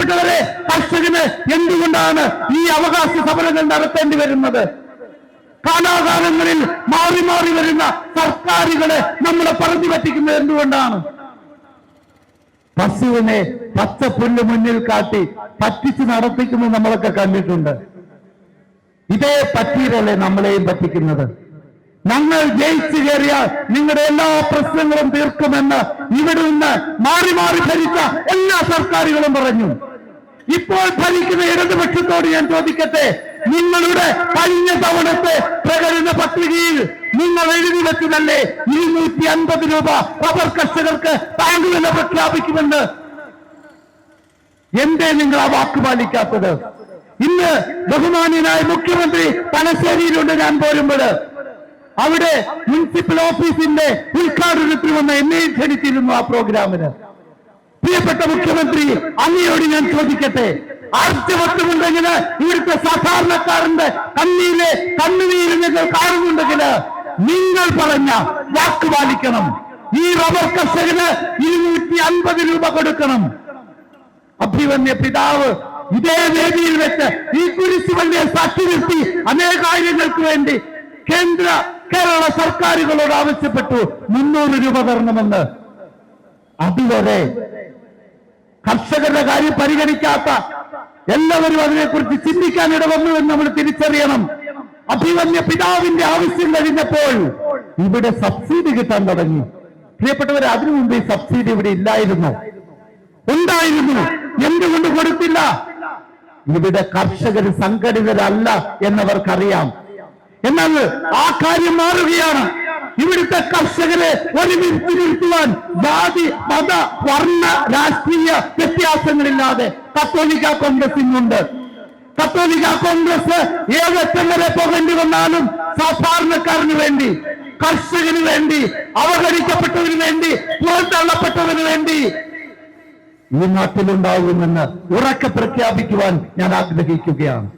പ്രിയപ്പെട്ടവരെ കർഷകന് എന്തുകൊണ്ടാണ് ഈ അവകാശ സമരങ്ങൾ നടത്തേണ്ടി വരുന്നത്? കാലാകാലങ്ങളിൽ മാറി മാറി വരുന്ന സർക്കാരുകളെ നമ്മളെ പറഞ്ഞു പറ്റിക്കുന്നത് എന്തുകൊണ്ടാണ്? പശുവിനെ പച്ചപ്പുല്ല് മുന്നിൽ കാട്ടി പറ്റിച്ച് നടത്തിക്കുന്നത് നമ്മളൊക്കെ കണ്ടിട്ടുണ്ട്. ഇതേ പറ്റീരല്ലേ നമ്മളെയും പറ്റിക്കുന്നത്. ഞങ്ങൾ ജയിച്ചു കയറിയാൽ നിങ്ങളുടെ എല്ലാ പ്രശ്നങ്ങളും തീർക്കുമെന്ന് ഇവിടെ നിന്ന് മാറി മാറി ഭരിച്ച എല്ലാ സർക്കാരുകളും പറഞ്ഞു. ഇപ്പോൾ ഭരിക്കുന്ന ഇടതുപക്ഷത്തോട് ഞാൻ ചോദിക്കട്ടെ? നിങ്ങളുടെ കഴിഞ്ഞ തവണത്തെ പ്രകടന പത്രികയിൽ നിങ്ങൾ എഴുതി വെച്ചതല്ലേ ഇരുന്നൂറ്റി അൻപത് രൂപ റബ്ബർ കർഷകർക്ക് ബാങ്ക് വില പ്രഖ്യാപിക്കുമെന്ന്. എന്തേ നിങ്ങൾ ആ വാക്ക് പാലിക്കാത്തത്? ഇന്ന് ബഹുമാന്യനായ മുഖ്യമന്ത്രി തലശ്ശേരിയിലുണ്ട് ഞാൻ പോരുമ്പോൾ. അവിടെ മുനിസിപ്പൽ ഓഫീസിന്റെ ഉദ്ഘാടനത്തിൽ വന്ന് എന്നെയും ക്ഷണിച്ചിരുന്നു ആ പ്രോഗ്രാമിന് പ്രിയപ്പെട്ട മുഖ്യമന്ത്രി അങ്ങയോട് ഞാൻ ചോദിക്കട്ടെ? ആർജവത്വമുണ്ടെങ്കിൽ ഇവിടുത്തെ സാധാരണക്കാരന്റെ കണ്ണീര് കണ്ണുനീര് നിങ്ങൾ കാണുന്നുണ്ടെങ്കിൽ നിങ്ങൾ പറഞ്ഞ വാക്ക് പാലിക്കണം. ഈ റബ്ബർ കർഷകന് ഇരുന്നൂറ്റി അൻപത് രൂപ കൊടുക്കണം. അഭിമന്യ പിതാവ് ഇതേ വേദിയിൽ വെച്ച് ഈ കുരിശുവള്ളിയെ സാക്ഷി നിർത്തി അനേക കാര്യങ്ങൾക്ക് വേണ്ടി കേന്ദ്ര കേരള സർക്കാരുകളോട് ആവശ്യപ്പെട്ടു മുന്നൂറ് രൂപ തരണമെന്ന്. അതുവരെ കർഷകരുടെ കാര്യം പരിഗണിക്കാത്ത എല്ലാവരും അതിനെക്കുറിച്ച് ചിന്തിക്കാൻ ഇടവന്നു എന്ന് നമ്മൾ തിരിച്ചറിയണം. അഭിമന്യ പിതാവിന്റെ ആവശ്യം കഴിഞ്ഞപ്പോൾ ഇവിടെ സബ്സിഡി കിട്ടാൻ തുടങ്ങി. പ്രിയപ്പെട്ടവരെ അതിനു മുമ്പ് ഈ സബ്സിഡി ഇവിടെ ഇല്ലായിരുന്നു. ഉണ്ടായിരുന്നു. എന്തുകൊണ്ട് കൊടുത്തില്ല? ഇവിടെ കർഷകർ സംഘടിതരല്ല എന്നവർക്കറിയാം. എന്നാൽ ആ കാര്യം മാറുകയാണ്. ഇവിടുത്തെ കർഷകരെ ഒരുമിച്ച് നിർത്തുവാൻ ജാതി മത വർണ രാഷ്ട്രീയ വ്യത്യാസങ്ങളില്ലാതെ കത്തോലിക്ക കോൺഗ്രസ് ഇന്നുണ്ട്. കത്തോലിക്ക കോൺഗ്രസ് ഏതറ്റം വരെ പോകേണ്ടി വന്നാലും സാധാരണക്കാരന് വേണ്ടി കർഷകന് വേണ്ടി അവഗണിക്കപ്പെട്ടവന് വേണ്ടി പുറത്തള്ളപ്പെട്ടവന് വേണ്ടി ഈ നാട്ടിലുണ്ടാകുമെന്ന് ഉറക്കെ പ്രഖ്യാപിക്കുവാൻ ഞാൻ ആഗ്രഹിക്കുകയാണ്.